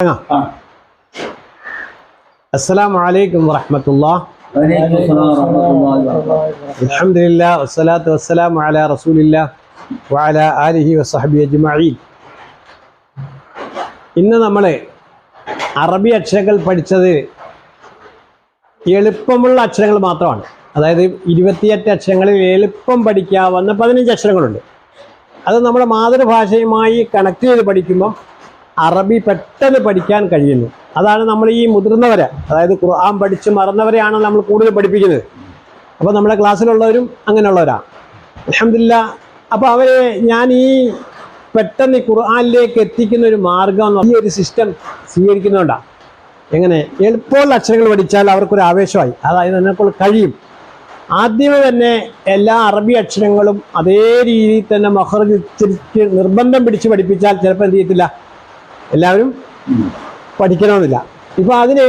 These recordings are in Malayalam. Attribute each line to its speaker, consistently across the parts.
Speaker 1: ആ.
Speaker 2: السلام عليكم ورحمة الله
Speaker 1: വലൈക്കും അസ്സലാം വറഹ്മത്തുള്ളാഹി വബറകാതുഹു.
Speaker 2: الحمد لله والصلاة والسلام على رسول الله وعلى آله وصحبه أجمعين ഇന്ന് നമ്മൾ അറബി അക്ഷരങ്ങൾ പഠിച്ചത് എളുപ്പമുള്ള അക്ഷരങ്ങൾ മാത്രമാണ് അതായത് ഇരുപത്തിയെട്ട് അക്ഷരങ്ങളിൽ എളുപ്പം പഠിക്കാവുന്ന പതിനഞ്ച് അക്ഷരങ്ങളുണ്ട് അത് നമ്മുടെ മാതൃഭാഷയുമായി കണക്ട് ചെയ്ത് പഠിക്കുമ്പോൾ അറബി പെട്ടെന്ന് പഠിക്കാൻ കഴിയുന്നു. അതാണ് നമ്മൾ ഈ മുതിർന്നവരെ അതായത് ഖുർആൻ പഠിച്ച് മറന്നവരെയാണ് നമ്മൾ കൂടുതൽ പഠിപ്പിക്കുന്നത്. അപ്പോൾ നമ്മുടെ ക്ലാസ്സിലുള്ളവരും അങ്ങനെയുള്ളവരാണ് അലഹമില്ല അപ്പോൾ അവരെ ഞാൻ ഈ പെട്ടെന്ന് ഖുർആനിലേക്ക് എത്തിക്കുന്ന ഒരു മാർഗം ഈ ഒരു സിസ്റ്റം സ്വീകരിക്കുന്നതുകൊണ്ടാണ് എങ്ങനെ? എളുപ്പമുള്ള അക്ഷരങ്ങൾ പഠിച്ചാൽ അവർക്കൊരു ആവേശമായി. അതായത് എന്നെക്കൊണ്ട് കഴിയും. ആദ്യമേ തന്നെ എല്ലാ അറബി അക്ഷരങ്ങളും അതേ രീതിയിൽ തന്നെ മഹർജ് നിർബന്ധം പിടിച്ച് പഠിപ്പിച്ചാൽ ചിലപ്പോൾ എന്ത് ചെയ്യത്തില്ല? എല്ലാവരും പഠിക്കണമെന്നില്ല. ഇപ്പൊ അതിന്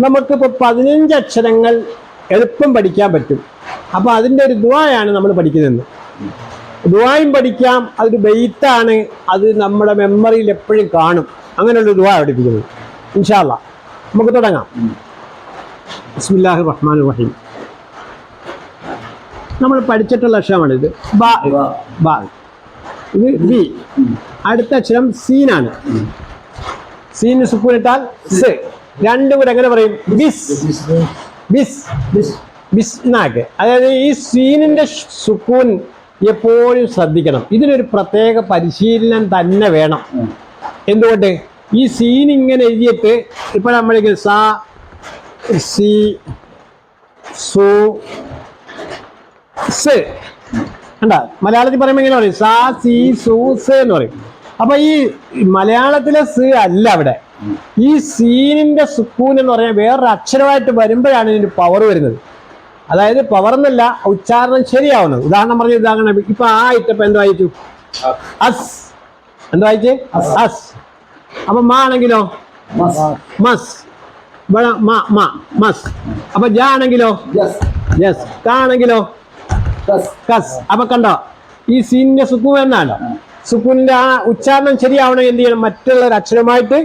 Speaker 2: നമുക്കിപ്പോൾ പതിനഞ്ച് അക്ഷരങ്ങൾ എളുപ്പം പഠിക്കാൻ പറ്റും. അപ്പോൾ അതിന്റെ ഒരു ദുവായാണ് നമ്മൾ പഠിക്കുന്നത്. ദുവായും പഠിക്കാം അതൊരു ബെയ്ത്താണ് അത് നമ്മുടെ മെമ്മറിയിൽ എപ്പോഴും കാണും. അങ്ങനെയുള്ള ദുവാ പഠിപ്പിക്കുന്നത് ഇൻഷാല്ല നമുക്ക് തുടങ്ങാം. ബിസ്മില്ലാഹി റഹ്മാൻ റഹീം നമ്മൾ പഠിച്ചിട്ടുള്ള അക്ഷരമാണിത്. ബാ. ബാ. ഇത് ബി. അടുത്ത അക്ഷരം സീനാണ്. സീന് സുപ്പൂനിട്ടാൽ സ് രണ്ടും കൂടെ എങ്ങനെ പറയും? ബിസ് ബിസ്
Speaker 1: ബിസ്.
Speaker 2: ബിസ് എന്നാക്ക് അതായത് ഈ സീനിന്റെ സുക്കൂൻ എപ്പോഴും ശ്രദ്ധിക്കണം. ഇതിനൊരു പ്രത്യേക പരിശീലനം തന്നെ വേണം. എന്തുകൊണ്ട്? ഈ സീൻ ഇങ്ങനെ എഴുതിയിട്ട് ഇപ്പോൾ നമ്മൾക്ക് സാ സി സു സ്. കണ്ട? മലയാളത്തിൽ പറയുമ്പോൾ എങ്ങനെ പറയും? സാ സി സു സ് എന്ന് പറയും. അപ്പൊ ഈ മലയാളത്തിലെ സ് അല്ല അവിടെ. ഈ സീനിന്റെ സുക്കൂൻ എന്ന് പറഞ്ഞാൽ വേറൊരു അക്ഷരമായിട്ട് വരുമ്പോഴാണ് ഇതിന് പവർ വരുന്നത്. അതായത് പവർ എന്നല്ല ഉച്ചാരണം ശരിയാവുന്നത്. ഉദാഹരണം പറഞ്ഞ ഉദാഹരണം ഇപ്പൊ ആ ഇട്ടപ്പോ എന്ത് വായിച്ചു? അസ്. എന്ത് വായിച്ചേ? അസ്. അപ്പൊ മാ ആണെങ്കിലോ?
Speaker 1: മസ്.
Speaker 2: മസ്. അപ്പൊ ജ ആണെങ്കിലോ?
Speaker 1: യസ്.
Speaker 2: കാണെങ്കിലോ
Speaker 1: കസ്.
Speaker 2: കസ്. അപ്പൊ കണ്ടോ? ഈ സീനിന്റെ സുക്കൂൻ എന്നാണോ സുക്കൂനിന്റെ ആ ഉച്ചാരണം ശരിയാവണം എന്ത് ചെയ്യണം മറ്റുള്ള ഒരു അക്ഷരമായിട്ട്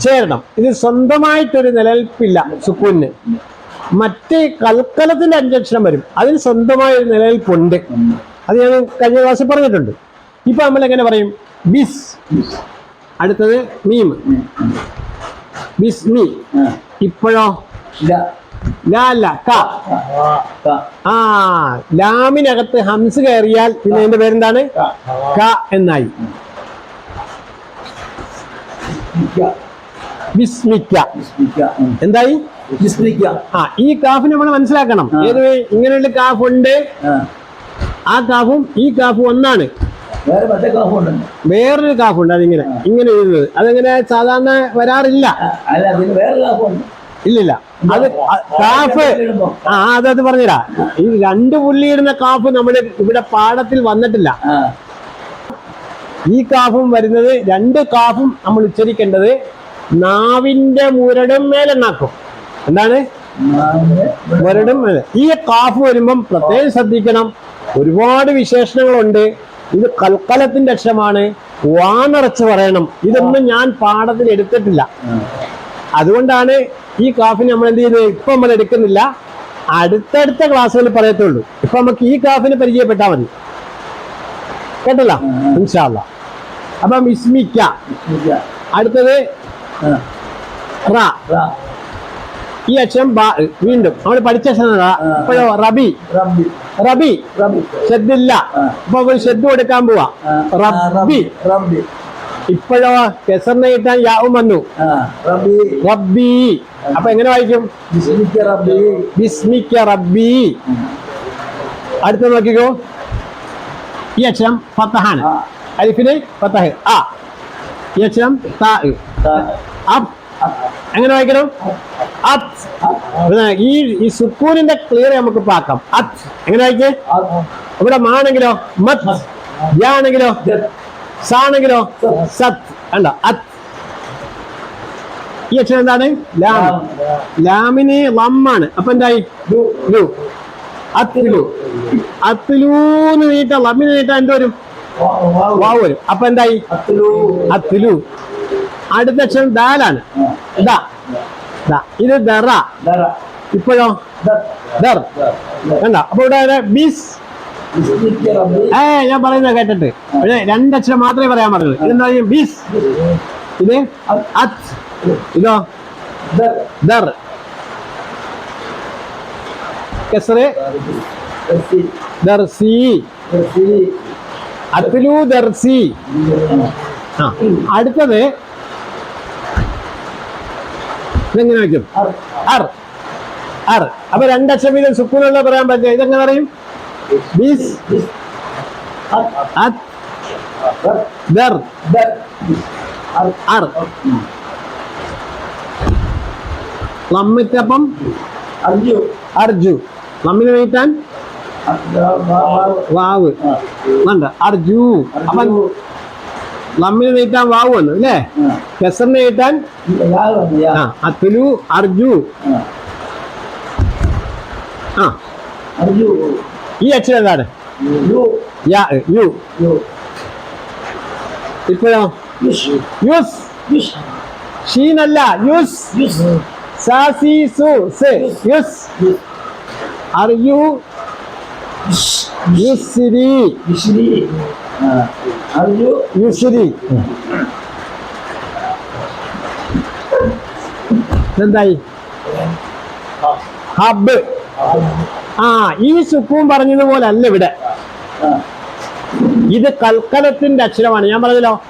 Speaker 1: ചേരണം.
Speaker 2: ഇത് സ്വന്തമായിട്ടൊരു നിലനിൽപ്പില്ല സുക്കുന് മറ്റ് കൽക്കലത്തിന്റെ അഞ്ചക്ഷരം വരും അതിന് സ്വന്തമായ ഒരു നിലനിൽപ്പുണ്ട്. അത് ഞാൻ കഴിഞ്ഞ ക്ലാസ്സിൽ പറഞ്ഞിട്ടുണ്ട് ഇപ്പൊ നമ്മൾ എങ്ങനെ പറയും ബിസ്. അടുത്തത് മീം. ബിസ് മീ. ഇപ്പോഴോ
Speaker 1: ല.
Speaker 2: അല്ല ക. ആ ലാമിനകത്ത് ഹംസ് കയറിയാൽ പിന്നെ അതിന്റെ പേരെന്താണ്?
Speaker 1: ക.
Speaker 2: എന്നായി.
Speaker 1: വിസ്മിക്ക.
Speaker 2: എന്തായി. ആ ഈ കാഫ് നമ്മൾ മനസ്സിലാക്കണം. ഏത് ഇങ്ങനെയുള്ള കാഫ് ഉണ്ട്?
Speaker 1: ആ.
Speaker 2: കാഫും ഈ കാഫും ഒന്നാണ്. വേറൊരു കാഫ് ഉണ്ട്. അതിങ്ങനെ. ഇങ്ങനെ എഴുതുന്നത്. അതെങ്ങനെ സാധാരണ വരാറില്ല. ഇല്ലില്ല. അത് കാഫ് ആ അതത് പറഞ്ഞുതരാ. ഈ രണ്ട് പുള്ളിയിടുന്ന കാഫ് നമ്മൾ ഇവിടെ പാടത്തിൽ വന്നിട്ടില്ല. ഈ കാഫും വരുന്നത് രണ്ട് കാഫും നമ്മൾ ഉച്ചരിക്കേണ്ടത് നാവിന്റെ മുരടും മേലെണ്ണാക്കും. എന്താണ്. മുരടും മേലെ. ഈ കാഫ് വരുമ്പം പ്രത്യേകം ശ്രദ്ധിക്കണം. ഒരുപാട് വിശേഷണങ്ങളുണ്ട്. ഇത് കൽക്കലത്തിന്റെ അക്ഷരമാണ്. വാനിറച്ച് പറയണം. ഇതൊന്നും ഞാൻ പാഠത്തിൽ എടുത്തിട്ടില്ല. അതുകൊണ്ടാണ് ഈ കാഫിന് നമ്മൾ എന്ത് ചെയ്യുന്നത്? ഇപ്പം നമ്മൾ എടുക്കുന്നില്ല. അടുത്തടുത്ത ക്ലാസ്സുകളിൽ പറയത്തുള്ളൂ. ഇപ്പൊ നമുക്ക് ഈ കാഫിന് പരിചയപ്പെട്ടാൽ മതി. കേട്ടല്ല? ഇൻഷാല്ല അപ്പം ഇസ്മിക്ക. അടുത്തത്. ഈ അക്ഷരം വീണ്ടും. നമ്മൾ പഠിച്ച അക്ഷരം റബി. റബി.
Speaker 1: റബി.
Speaker 2: ശ്രദ്ധില്ല. ഇപ്പൊ ഒരു കൊടുക്കാൻ പോവാ.
Speaker 1: റബി.
Speaker 2: റബ്ബി.
Speaker 1: റബ്ബി.
Speaker 2: ഇപ്പോഴോ കെസറിനെ കിട്ടാൻ യാവും വന്നു.
Speaker 1: റബ്ബി.
Speaker 2: റബ്ബി. അപ്പൊ എങ്ങനെ വായിക്കും. ബിസ്മിക്ക റബ്ബി. അടുത്ത നോക്കിക്കോ. ഈ അക്ഷരം ഫത്തഹാണ് അരിഫിന് ഫത്തഹ് ആ. ഈ അക്ഷരം താ. അപ്. എങ്ങനെ വായിക്കണം? അത് ഈ ഈ സുക്കൂനിന്റെ ക്ലിയർ നമുക്ക് പാക്കാം. അത് എങ്ങനെ വായിക്കേ. ഇവിടെ മാണെങ്കിലോ? മത്. ആണെങ്കിലോ. സാണെങ്കിലോ സത്. അല്ല അത്. ഈ അക്ഷരം എന്താണ്? ലാം. ലാമിന് ലമ്മാണ്. അപ്പൊ എന്തായി?
Speaker 1: ലു.
Speaker 2: ലു അത്തിലു. അത്തിലൂന്ന് നീട്ട ലമ്മിന് നീട്ട എന്ത് വരും?
Speaker 1: വാ- വാ-
Speaker 2: വാവ് വരും. അപ്പൊ എന്തായി. അത്തിലു. അടുത്ത അക്ഷരം ദാലാണ്. ഇതാ ദാ. ഇത് ദറ. ഇപ്പോഴോ?
Speaker 1: ദർ.
Speaker 2: കണ്ട. അപ്പൊ ഇവിടെ ബിസ്. ഏ ഞാൻ പറയുന്നത് കേട്ടിട്ട്. രണ്ടക്ഷരം മാത്രമേ പറയാൻ പറഞ്ഞത് ഇതെന്താ ബിസ്? ഇത് അത് ഇതോ?
Speaker 1: ദർ. ദർസി.
Speaker 2: ദർസി ആ അടുത്തത് ഇതെങ്ങനെ വയ്ക്കും.
Speaker 1: അർ.
Speaker 2: അർ. അപ്പൊ രണ്ടക്ഷരം വീതം സുക്കൂനുള്ള പറയാൻ പറ്റില്ല. ഇതെങ്ങനെ പറയും? അത്
Speaker 1: ദർ.
Speaker 2: There
Speaker 1: there. ബിസ്. അർ.
Speaker 2: അർ ലമ്മിറ്റപ്പം
Speaker 1: അർജു.
Speaker 2: അർജു ലമ്മിന് നീട്ടാൻ വാവ്
Speaker 1: ആ.
Speaker 2: വേണ്ട അർജു അപ്പൊ. ലമ്മിന് നീട്ടാൻ വാവ് വന്നു അല്ലേ. കെസറിന് നീട്ടാൻ. അത്തുലു അർജു.
Speaker 1: ആ അർജു.
Speaker 2: ഈ അക്ഷരം എന്താണ്
Speaker 1: യു.
Speaker 2: യാ യു
Speaker 1: യു.
Speaker 2: ഇപ്പോഴോ
Speaker 1: യുഷ്.
Speaker 2: യുസ്
Speaker 1: യുഷ്.
Speaker 2: ഷീനല്ല യുസ്
Speaker 1: യുസ്.
Speaker 2: സാസി സു സ് യുസ്
Speaker 1: യുസ്.
Speaker 2: അർജു
Speaker 1: യുഷ്.
Speaker 2: യുസ്രി
Speaker 1: യുശ്രി. ആ. അർജു.
Speaker 2: യുസ്രി എന്തായി ഹബ് ആ ഈ സുക്കൂൻ പറഞ്ഞതുപോലെ അല്ല ഇവിടെ. ഇത് കൽക്കലത്തിന്റെ അക്ഷരമാണ്. ഞാൻ പറഞ്ഞല്ലോ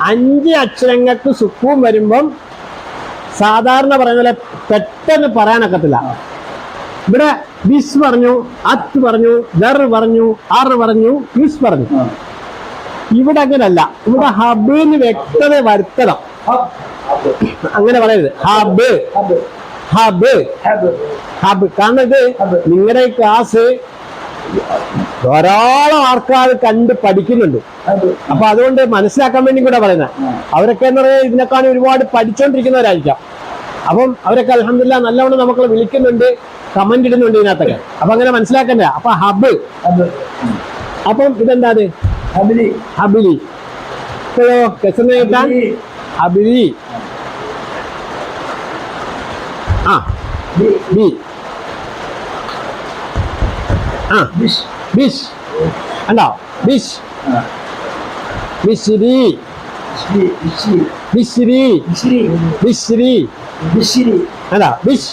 Speaker 2: അഞ്ച് അക്ഷരങ്ങൾക്ക് സുക്കൂൻ വരുമ്പം സാധാരണ പറയുന്ന പോലെ പെട്ടെന്ന് പറയാനൊക്കത്തില്ല. ഇവിടെ ബിസ് പറഞ്ഞു അത് പറഞ്ഞു ദർ പറഞ്ഞു ആർ പറഞ്ഞു യുസ് പറഞ്ഞു. ഇവിടെ അങ്ങനല്ല. ഇവിടെ ഹബിന് വ്യക്തത വരുത്തണം.
Speaker 1: ഹബ്. ഹബ്.
Speaker 2: അങ്ങനെ പറയരുത്. Hub
Speaker 1: hub.
Speaker 2: ഹബ് കാരണം ഇത് നിങ്ങളുടെ ക്ലാസ് ധാരാളം ആൾക്കാർ കണ്ട് പഠിക്കുന്നുണ്ട്. അപ്പൊ അതുകൊണ്ട് മനസ്സിലാക്കാൻ വേണ്ടി കൂടെ പറയുന്നത്. അവരൊക്കെ എന്ന് പറയുന്നത് ഇതിനേക്കാളും ഒരുപാട് പഠിച്ചുകൊണ്ടിരിക്കുന്നവരായിരിക്കാം അപ്പം അവരൊക്കെ അലഹമില്ല നല്ലവണ്ണം നമുക്ക് വിളിക്കുന്നുണ്ട് കമന്റ് ഇടുന്നുണ്ട് ഇതിനകത്തൊക്കെ. അപ്പൊ അങ്ങനെ മനസ്സിലാക്കണ്ട? അപ്പൊ ഹബ്. അപ്പം ഇതെന്താ
Speaker 1: ഹബിലി.
Speaker 2: ഹബിലി ഇപ്പോഴോ? കെസറിനെ കിട്ടാൻ
Speaker 1: ഹബിലി.
Speaker 2: ഹബിലി ആ
Speaker 1: ബി.
Speaker 2: ആ
Speaker 1: ബിഷ്.
Speaker 2: ഉണ്ടോ ബിഷ്. ബിശ്രി
Speaker 1: ബിശ്രി. ബിശ്രി.
Speaker 2: ബിശ്രി
Speaker 1: ബിശ്രി.
Speaker 2: ബിശ്രി
Speaker 1: ബിശ്രി.
Speaker 2: അതാ ബിഷ്.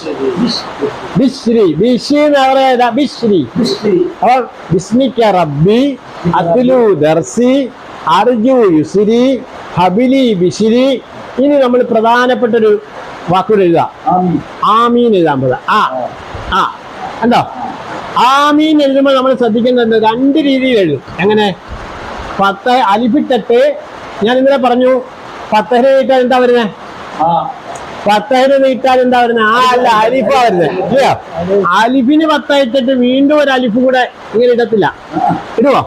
Speaker 2: ബിശ്രി ബിഷി എന്ന് പറയാ ബിശ്രി
Speaker 1: ബിശ്രി.
Speaker 2: അപ്പോൾ ബിസ്മിക്ക റബ്ബി അത്ലു ദർസി അർജു യുസിരി ഹബിലി ബിഷിരി ഇനി നമ്മൾ പ്രധാനപ്പെട്ട ഒരു വാക്കുകൂടെ
Speaker 1: ആമീൻ.
Speaker 2: എഴുതാൻ പോകാം ആ ആ കണ്ടോ? ആമീൻ എഴുതുമ്പോൾ നമ്മൾ ശ്രദ്ധിക്കേണ്ടത് രണ്ട് രീതിയിൽ എഴുതും. എങ്ങനെ? പത്ത് അലിഫിട്ടിട്ട് ഞാൻ ഇന്നലെ പറഞ്ഞു പത്തഹര നീട്ടാൻ എന്താ വരുന്നത്
Speaker 1: ആ.
Speaker 2: പത്തഹര നീട്ടാൻ എന്താ വരുന്നത് ആ അല്ല അലിഫാ വരുന്നത് ഇല്ലയോ അലിഫിന് പത്തയച്ചിട്ട് വീണ്ടും ഒരു അലിഫ് കൂടെ ഇങ്ങനെ ഇടത്തില്ല. ഇടുവോ.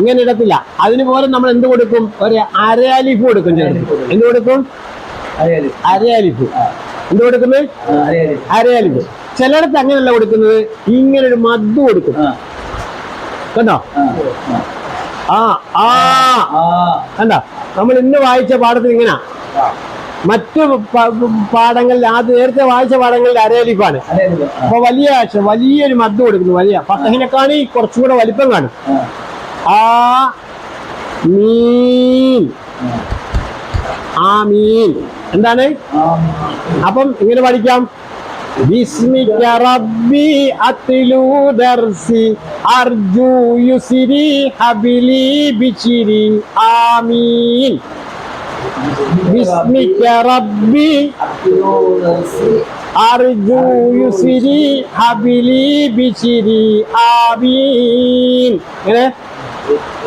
Speaker 2: ഇങ്ങനെ ഇടത്തില്ല. അതിന് പോലെ നമ്മൾ എന്ത് കൊടുക്കും? ഒരു അര അലിഫ് കൊടുക്കും എന്ത് കൊടുക്കും?
Speaker 1: അറിയാലേ.
Speaker 2: അര അലിഫ്
Speaker 1: ആ.
Speaker 2: എന്ത് കൊടുക്കുന്നത്
Speaker 1: ആ.
Speaker 2: അരയാലിപ്പ് ചിലയിടത്ത് അങ്ങനെയല്ല കൊടുക്കുന്നത് ഇങ്ങനെ ഒരു മദ്ദ് കൊടുക്കും
Speaker 1: ആ.
Speaker 2: കണ്ടോ
Speaker 1: ആ.
Speaker 2: ആ ആ
Speaker 1: ആ.
Speaker 2: കണ്ടോ നമ്മൾ ഇന്ന് വായിച്ച പാഠത്തിൽ ഇങ്ങനെ
Speaker 1: ആ.
Speaker 2: മറ്റു പാഠങ്ങളിൽ ആദ്യം നേരത്തെ വായിച്ച പാഠങ്ങളിൽ അരയലിപ്പാണ്.
Speaker 1: ആ.
Speaker 2: അപ്പൊ വലിയ വലിയൊരു മദ്ദ് കൊടുക്കുന്നു വലിയ പത്തഹിനെക്കാണി കുറച്ചും കൂടെ വലിപ്പം കാണും
Speaker 1: ആ.
Speaker 2: ആ മീൻ ആ മീൻ എന്താണ്? അപ്പം ഇങ്ങനെ പഠിക്കാം. ബിച്ചിരി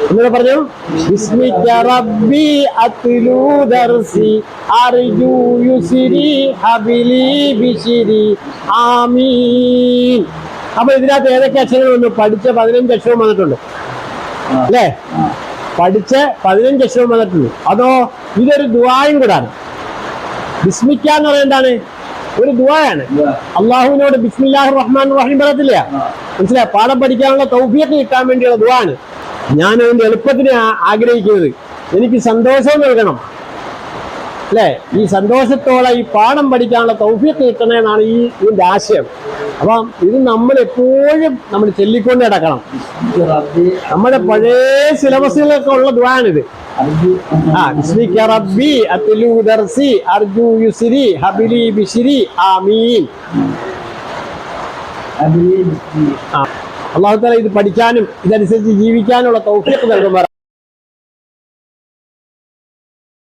Speaker 2: ഇങ്ങനെ പറഞ്ഞു അപ്പൊ ഇതിനകത്ത് ഏതൊക്കെ അക്ഷരങ്ങൾ വന്നു? പഠിച്ച പതിനഞ്ച് അക്ഷരം വന്നിട്ടുണ്ട്. അല്ലേ? പഠിച്ച് പതിനഞ്ച് അക്ഷരം വന്നിട്ടുണ്ട്. അതോ ഇതൊരു ദുവായും കൂടാണ്. ബിസ്മിക്ക എന്ന് പറയുന്നതാണ് ഒരു
Speaker 1: ഇല്ല.
Speaker 2: അള്ളാഹുവിനോട് ബിസ്മില്ലാഹി റഹ്മാൻ റഹീം പറയത്തില്ല. മനസ്സിലായി? പാഠം പഠിക്കാനുള്ള തൗഫിയൊക്കെ കിട്ടാൻ വേണ്ടിയുള്ള ദുവാണ് ഞാൻ അതിന്റെ എളുപ്പത്തിന് ആഗ്രഹിക്കുന്നത്. എനിക്ക് സന്തോഷം നൽകണം. അല്ലേ? ഈ സന്തോഷത്തോടെ ഈ പാഠം പഠിക്കാനുള്ള തൗഫ്യത്ത് കിട്ടണമെന്നാണ് ഈ ഇതിന്റെ ആശയം. അപ്പം ഇത് നമ്മൾ എപ്പോഴും നമ്മൾ ചെല്ലിക്കൊണ്ട്
Speaker 1: നടക്കണം.
Speaker 2: നമ്മുടെ പഴയ സിലബസിലൊക്കെ ഉള്ള
Speaker 1: ദ്വാണിത്
Speaker 2: ആ റബ്ബി ദർസി അർജു യുസിരി ഹബിലി ബിഷിരി ആമീൻ. ആ അള്ളാഹു താല ഇത് പഠിക്കാനും ഇതനുസരിച്ച് ജീവിക്കാനുള്ള തൗഫീഖ് നൽകുമാർ